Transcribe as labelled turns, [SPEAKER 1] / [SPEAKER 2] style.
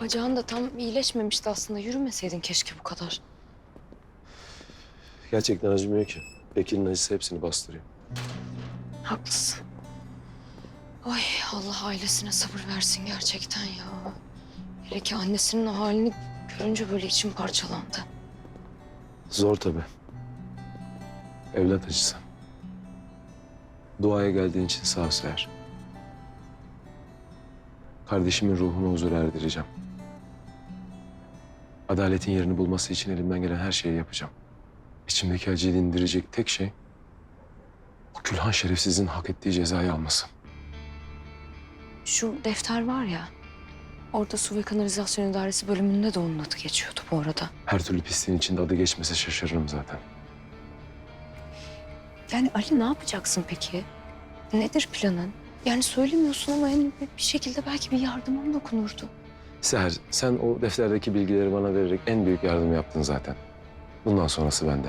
[SPEAKER 1] Bacağın da tam iyileşmemişti aslında. Yürümeseydin keşke bu kadar.
[SPEAKER 2] Gerçekten acımıyor ki. Bekir'in acısı hepsini bastırıyor.
[SPEAKER 1] Haklısın. Ay Allah ailesine sabır versin gerçekten ya. Hele ki annesinin o halini görünce böyle içim parçalandı.
[SPEAKER 2] Zor tabii. Evlat acısı. Duaya geldiğin için sağ ol Seher. Kardeşimin ruhuna huzur erdireceğim. Adaletin yerini bulması için elimden gelen her şeyi yapacağım. İçimdeki acıyı dindirecek tek şey... ...o külhan şerefsizin hak ettiği cezayı alması.
[SPEAKER 1] Şu defter var ya. Orada su ve kanalizasyon idaresi bölümünde de onun adı geçiyordu bu arada.
[SPEAKER 2] Her türlü pisliğin içinde adı geçmese şaşırırım zaten.
[SPEAKER 1] Yani Ali ne yapacaksın peki? Nedir planın? Yani söylemiyorsun ama en bir şekilde belki bir yardımın dokunurdu.
[SPEAKER 2] Seher, sen o defterdeki bilgileri bana vererek en büyük yardım yaptın zaten. Bundan sonrası bende.